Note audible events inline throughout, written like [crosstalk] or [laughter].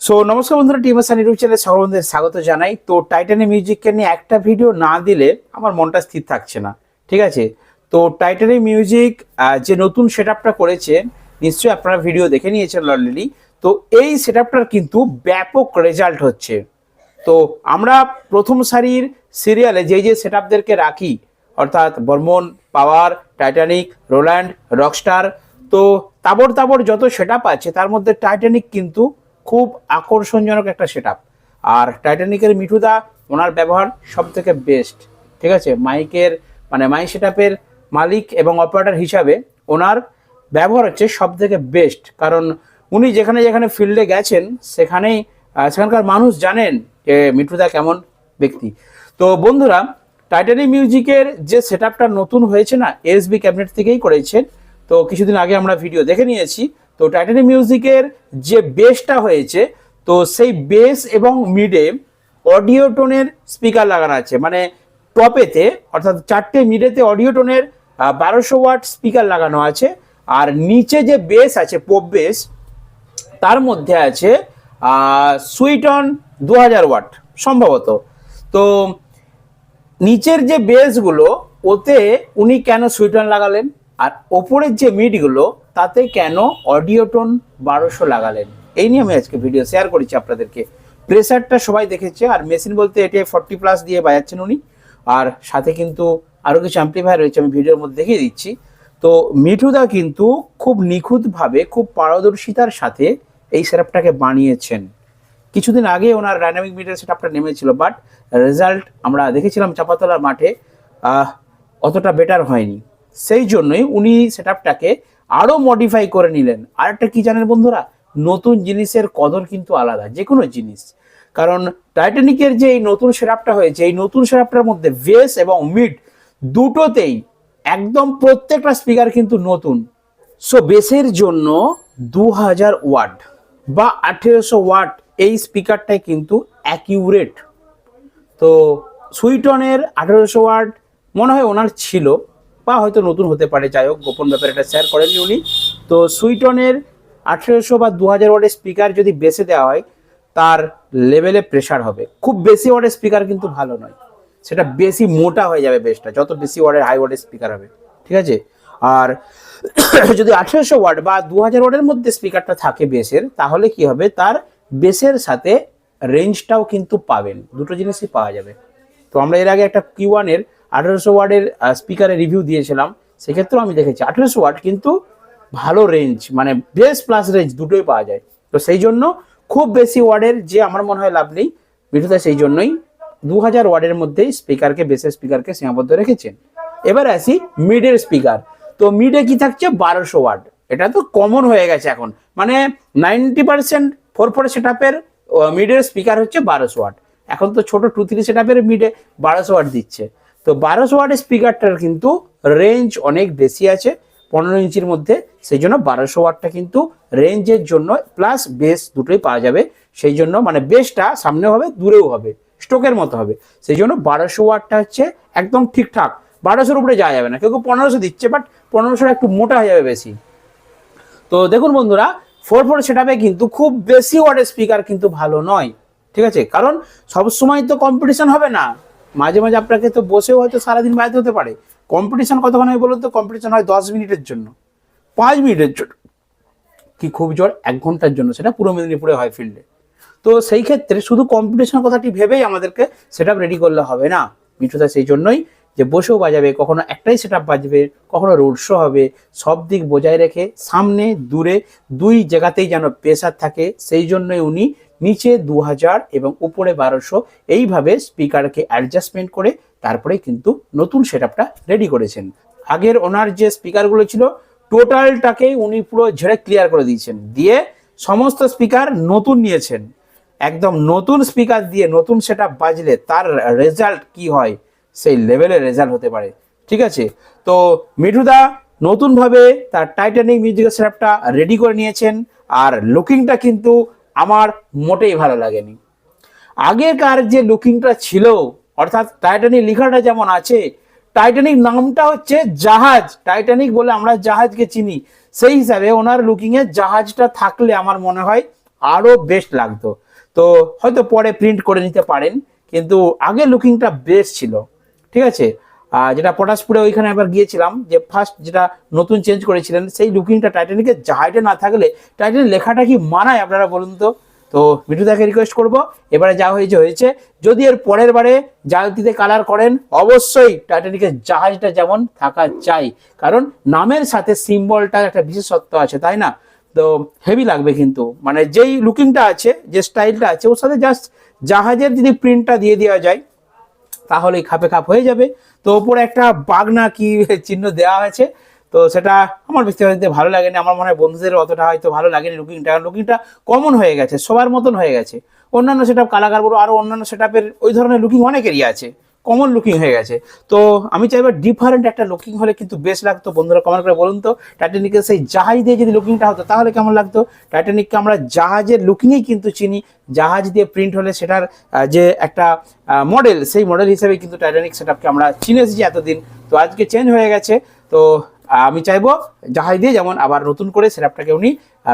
So নমস্কার বন্ধুরা team আসান YouTube চ্যানেলে সকল বন্ধুদের স্বাগত জানাই। তো টাইটানের মিউজিককে নিয়ে একটা ভিডিও না দিলে আমার মনটা স্থির থাকছে না। ঠিক আছে? তো টাইটানের মিউজিক যে নতুন সেট আপটা করেছে, নিশ্চয়ই আপনারা ভিডিও দেখে নিয়েছেন অলরেডি তো, এই সেট আপটার কিন্তু ব্যাপক রেজাল্ট হচ্ছে। তো, আমরা প্রথম সারির সিরিয়ালে যে যে সেট আপদেরকে রাখি অর্থাৎ Barman, power, Titanic, Roland, rockstar. তো তাবর তাবর যত সেট আছে, তার মধ্যে টাইটানিক কিন্তু খুব আকর্ষণজনক একটা সেট আর টাইটানিকের মিঠুদা, ওনার ব্যবহার সব থেকে বেস্ট ঠিক আছে? মাইকের মানে মাইক সেট মালিক এবং অপারেটর হিসাবে ওনার ব্যবহার হচ্ছে সব থেকে বেস্ট কারণ উনি যেখানে যেখানে ফিল্ডে গেছেন, সেখানেই সেখানকার মানুষ জানেন যে মিঠুদা কেমন ব্যক্তি। তো বন্ধুরা টাইটানিক মিউজিকের যে সেট নতুন হয়েছে না এসবি ক্যাবিনেট থেকেই করেছেন। তো কিছুদিন আগে আমরা ভিডিও দেখে নিয়েছি। তো টাইটানিক মিউজিকের যে বেসটা হয়েছে, তো সেই বেস এবং মিডে অডিও টোনের স্পিকার লাগানো আছে। মানে টপেতে অর্থাৎ চারটে মিডেতে অডিও টোনের বারোশো ওয়াট স্পিকার লাগানো আছে। আর নিচে যে বেস আছে পপ বেস তার মধ্যে আছে সুইটন দু হাজার ওয়াট, সম্ভবত। তো নিচের যে বেসগুলো, ওতে উনি কেন সুইটন লাগালেন? আর ওপরের যে মিডগুলো, তাতে কেন অডিও টোন বারোশো লাগালেন? এই নিয়ে আমি আজকে ভিডিও শেয়ার করেছি আপনাদেরকে। প্রেসারটা সবাই দেখেছে, আর মেশিন বলতে এটি ফর্টি প্লাস দিয়ে বাজাচ্ছেন উনি। আর সাথে কিন্তু আরও কিছু অ্যাম্পলিফায়ার রয়েছে, আমি ভিডিওর মধ্যে দেখিয়ে দিচ্ছি। তো মিঠুদা কিন্তু খুব নিখুঁতভাবে, খুব পারদর্শিতার সাথে এই সেটআপটাকে বানিয়েছেন। কিছুদিন আগে ওনার ডাইনামিক মিটার সেটআপটা নেমেছিল বাট রেজাল্ট আমরা দেখেছিলাম চাপাতলার মাঠে অতটা বেটার হয়নি। সেই জন্যই উনি সেটআপটাকে আরও মডিফাই করে নিলেন। আর একটা কি জানেন বন্ধুরা? নতুন জিনিসের কদর কিন্তু আলাদা যে কোনো জিনিস। কারণ টাইটানিকের যে এই নতুন সেরাপটা হয়েছে, এই নতুন সেরাপটার মধ্যে বেস এবং মিড দুটোতেই একদম প্রত্যেকটা স্পিকার কিন্তু নতুন। সো বেসের জন্য দু হাজার ওয়াট বা আঠেরোশো ওয়াট এই স্পিকারটাই কিন্তু অ্যাকিউরেট তো সুইটনের আঠেরোশো ওয়াট মনে হয় ওনার ছিল, বা হয়তো নতুন হতে পারে, যাই হোক, গোপন ব্যাপারে এটা শেয়ার করেননি উনি। তো সুইটনের আঠেরোশো বা দু হাজার ওয়াটের স্পিকার যদি বেসে দেওয়া হয়, তার লেভেলে প্রেশার হবে। খুব বেশি ওয়াটের স্পিকার কিন্তু ভালো নয়। সেটা বেশি মোটা হয়ে যাবে বেসটা যত বেশি ওয়াটের হাই ওয়াটের স্পিকার হবে। ঠিক আছে? আর [coughs] যদি আঠেরোশো ওয়াট বা দু হাজার ওয়াটের মধ্যে স্পিকারটা থাকে বেসের তাহলে কি হবে? তার বেসের সাথে রেঞ্জটাও কিন্তু পাবেন। দুটো জিনিসই পাওয়া যাবে। তো আমরা এর আগে একটা কিউ ওয়ানের আঠেরোশো ওয়ার্ডের স্পিকারের রিভিউ দিয়েছিলাম। সেক্ষেত্রেও আমি দেখেছি, আঠেরোশো ওয়াট কিন্তু ভালো রেঞ্জ মানে বেস প্লাস রেঞ্জ দুটোই পাওয়া যায়। তো সেই জন্য খুব বেশি ওয়ার্ডের যে আমার মনে হয় লাভ নেই বিটুদা সেই জন্যই দু হাজার ওয়ার্ডের মধ্যেই স্পিকারকে বেসের স্পিকারকে সীমাবদ্ধ রেখেছেন। এবার আসি মিডের স্পিকার তো মিডে কি থাকছে? বারোশো ওয়ার্ড এটা তো কমন হয়ে গেছে এখন। মানে ninety percent four four set আপের মিডের স্পিকার হচ্ছে বারোশো ওয়াট এখন তো ছোট টু থ্রি সেট আপের মিডে বারোশো ওয়াট দিচ্ছে। তো বারোশো ওয়াটের স্পিকারটার কিন্তু রেঞ্জ অনেক বেশি আছে, পনেরো ইঞ্চির মধ্যে। সেই জন্য বারোশো ওয়াটটা কিন্তু রেঞ্জের জন্য প্লাস বেস দুটোই পাওয়া যাবে। সেই জন্য মানে বেসটা সামনে হবে, দূরেও হবে স্টোকের মতো হবে। সেই জন্য বারোশো ওয়াটটা হচ্ছে একদম ঠিকঠাক। বারোশোর উপরে যাওয়া যাবে না। কেউ কেউ পনেরোশো দিচ্ছে বাট পনেরোশোটা একটু মোটা হয়ে যাবে বেশি। তো দেখুন বন্ধুরা ফোর ফোর সেটআপে কিন্তু খুব বেশি ওয়ার্ডের স্পিকার কিন্তু ভালো নয়, ঠিক আছে? কারণ সবসময় তো কম্পিটিশন হবে না। মাঝে মাঝে আপনাকে তো বসেও হয়তো সারাদিন বাড়িতে হতে পারে। কম্পিটিশন কতক্ষণ হয় বলুন তো? কম্পিটিশন হয় দশ মিনিটের জন্য। পাঁচ মিনিটের জন্য। কি খুব জোর? এক ঘণ্টার জন্য। সেটা পুরো মেদিনীপুরে হয় ফিল্ডে তো সেই ক্ষেত্রে শুধু কম্পিটিশন কথাটি ভেবেই আমাদেরকে সেট রেডি করলে হবে না। মিঠুদা, সেই জন্যই যে বসেও বাজাবে, কখনো একটাই সেট বাজবে, কখনো রোড শো হবে, সব দিক বজায় রেখে সামনে, দূরে দুই জায়গাতেই যেন প্রেসার থাকে, সেই জন্যই উনি নিচে দু হাজার এবং উপরে বারোশো এইভাবে স্পিকারকে অ্যাডজাস্টমেন্ট করে তারপরে কিন্তু নতুন সেট রেডি করেছেন। আগের ওনার যে স্পিকারগুলো ছিল টোটালটাকেই উনি পুরো ঝেড়ে ক্লিয়ার করে দিয়েছেন। দিয়ে সমস্ত স্পিকার নতুন নিয়েছেন। একদম নতুন স্পিকার দিয়ে নতুন সেট বাজলে তার রেজাল্ট কি হয়? সেই লেভেলের রেজাল্ট হতে পারে। ঠিক আছে? তো মিঠুদা নতুনভাবে তার টাইটানিক মিউজিকের সেটআপটা রেডি করে নিয়েছেন আর লুকিংটা কিন্তু আমার মোটেই ভালো লাগেনি। আগেকার যে লুকিংটা ছিল, অর্থাৎ টাইটানিক লেখাটা যেমন আছে টাইটানিক নামটা হচ্ছে জাহাজ। টাইটানিক বলে আমরা জাহাজকে চিনি। সেই হিসাবে ওনার লুকিং এ জাহাজটা থাকলে আমার মনে হয় আরও বেস্ট লাগতো। তো হয়তো পরে প্রিন্ট করে নিতে পারেন, কিন্তু আগে লুকিংটা বেস্ট ছিল। ঠিক আছে? আর যেটা পটাশপুরে ওইখানে একবার গিয়েছিলাম, যে ফার্স্ট যেটা নতুন চেঞ্জ করেছিলেন, সেই লুকিংটা টাইটানিকের জাহাজে না থাকলে টাইটানিক লেখাটা কি মানায় আপনারা বলুন তো? তো মিঠুদাকে রিকোয়েস্ট করব, এবারে যা হয়েছে হয়েছে। যদি এর পরের বারে জালতিতে কালার করেন, অবশ্যই টাইটানিকের জাহাজটা যেমন থাকা চাই। কারণ নামের সাথে সিম্বলটার একটা বিশেষত্ব আছে, তাই না? তো হেভি লাগবে কিন্তু। মানে যেই লুকিংটা আছে, যে স্টাইলটা আছে, ওর সাথে জাস্ট জাহাজের যদি প্রিন্টটা দিয়ে দেওয়া যায় তাহলেই খাপে খাপ হয়ে যাবে। তো ওপরে একটা বাগনা কি চিহ্ন দেওয়া হয়েছে। তো সেটা আমার ব্যক্তিগত ভালো লাগেনি। আমার মনে হয় বন্ধুদের অতটা হয়তো ভালো লাগেনি লুকিংটা লুকিংটা কমন হয়ে গেছে, সবার মতন হয়ে গেছে। অন্যান্য সেটা কালাকার বড় আরও অন্যান্য সেট ওই ধরনের লুকিং অনেকেরই আছে। কমন লুকিং হয়ে গেছে। তো আমি চাইব ডিফারেন্ট একটা লুকিং হলে কিন্তু বেশ লাগতো। বন্ধুরা কমেন্ট করে বলুন তো টাইটানিকের সেই জাহাজ দিয়ে যদি লুকিংটা হতো, তাহলে কেমন লাগতো? টাইটানিককে আমরা জাহাজের লুকিংয়েই কিন্তু চিনি। জাহাজ দিয়ে প্রিন্ট হলে সেটার যে একটা মডেল সেই মডেল হিসেবে কিন্তু টাইটানিক সেটআপকে আমরা চিনে এসেছি এতদিন। তো আজকে চেঞ্জ হয়ে গেছে। তো আমি চাইব জাহাজ দিয়ে যেমন আবার নতুন করে সেটআপটাকে উনি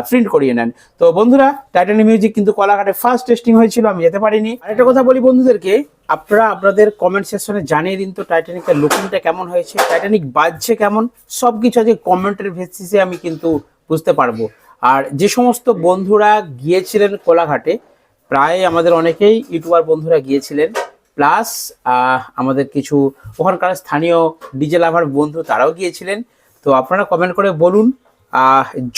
প্রিন্ট করিয়ে নেন। তো বন্ধুরা টাইটানিক মিউজিক কিন্তু কলাঘাটে ফার্স্ট টেস্টিং হয়েছিল, আমি যেতে পারিনি। আর আরেকটা কথা বলি বন্ধুদেরকে আপনারা আপনাদের কমেন্ট সেকশনে জানিয়ে দিন তো টাইটানিকের লুকিংটা কেমন হয়েছে টাইটানিক বাজছে কেমন সব কিছু আজকে কমেন্টের বেসিসে আমি কিন্তু বুঝতে পারব। আর যে সমস্ত বন্ধুরা গিয়েছিলেন কোলাঘাটে, প্রায় আমাদের অনেকেই ইউটিউবার বন্ধুরা গিয়েছিলেন, প্লাস আমাদের কিছু ওখানকার স্থানীয় ডিজে লাভার বন্ধু তারাও গিয়েছিলেন। তো আপনারা কমেন্ট করে বলুন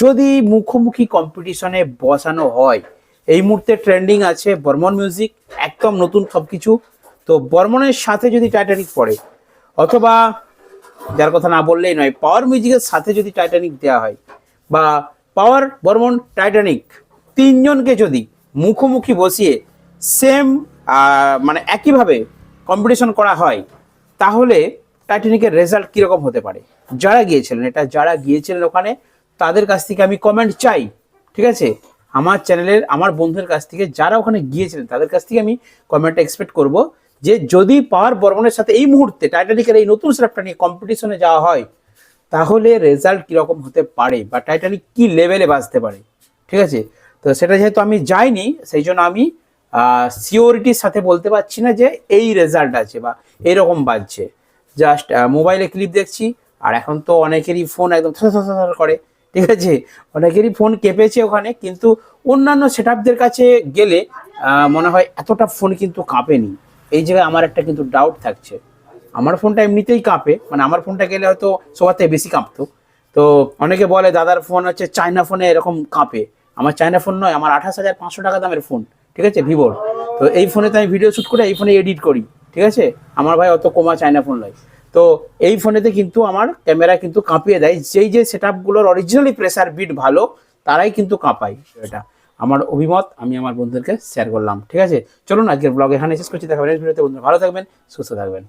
যদি মুখোমুখি কম্পিটিশনে বসানো হয়, এই মুহূর্তে ট্রেন্ডিং আছে বর্মন মিউজিক একদম নতুন সব কিছু তো বর্মনের সাথে যদি টাইটানিক পড়ে, অথবা যার কথা না বললেই নয় পাওয়ার মিউজিকের সাথে যদি টাইটানিক দেওয়া হয়, বা পাওয়ার বর্মন টাইটানিক তিনজনকে যদি মুখোমুখি বসিয়ে সেম মানে একইভাবে কম্পিটিশন করা হয়, তাহলে টাইটানিকের রেজাল্ট কীরকম হতে পারে? যারা গিয়েছিলেন, এটা যারা গিয়েছিলেন ওখানে, তাদের কাছ থেকে আমি কমেন্ট চাই, ঠিক আছে? আমার চ্যানেলের আমার বন্ধুদের কাছ থেকে, যারা ওখানে গিয়েছিলেন, তাদের কাছ থেকে আমি কমেন্টটা এক্সপেক্ট করব। যে যদি পাওয়ার বর্মনের সাথে এই মুহূর্তে টাইটানিকের এই নতুন সেটআপটা নিয়ে কম্পিটিশনে যাওয়া হয়, তাহলে রেজাল্ট কীরকম হতে পারে বা টাইটানিক কি লেভেলে বাজতে পারে? ঠিক আছে? তো সেটা যেহেতু আমি যাইনি, সেই জন্য আমি সিওরিটির সাথে বলতে পারছি না যে এই রেজাল্ট আছে বা এরকম বাজছে। জাস্ট মোবাইলে ক্লিপ দেখছি, আর এখন তো অনেকেরই ফোন একদম করে। ঠিক আছে? অনেকেরই ফোন কেঁপেছে ওখানে, কিন্তু অন্যান্য সেটআপদের কাছে গেলে মনে হয় এতটা ফোন কিন্তু কাঁপেনি। এই জায়গায় আমার একটা কিন্তু ডাউট থাকছে। আমার ফোনটা এমনিতেই কাঁপে মানে আমার ফোনটা গেলে হয়তো সবার থেকে বেশি কাঁপতো। তো অনেকে বলে দাদার ফোন হচ্ছে চায়না ফোনে এরকম কাঁপে। আমার চায়না ফোন নয়, আমার আঠাশ হাজার পাঁচশো টাকা দামের ফোন, ঠিক আছে, ভিভোর। তো এই ফোনে তো আমি ভিডিও শ্যুট করে এই ফোনে এডিট করি, ঠিক আছে? আমার ভাই অত কমা চায়না ফোন নয়। তো এই ফোনেতে কিন্তু আমার ক্যামেরা কিন্তু কাঁপিয়ে দেয়। যেই যে সেট আপগুলোর অরিজিনালি প্রেসার বিট ভালো, তারাই কিন্তু কাঁপায় এটা আমার অভিমত, আমি আমার বন্ধুদেরকে শেয়ার করলাম, ঠিক আছে? চলুন, আজকের ব্লগ এখানে শেষ করছি, দেখা ভিডিওতে বন্ধুরা, ভালো থাকবেন, সুস্থ থাকবেন।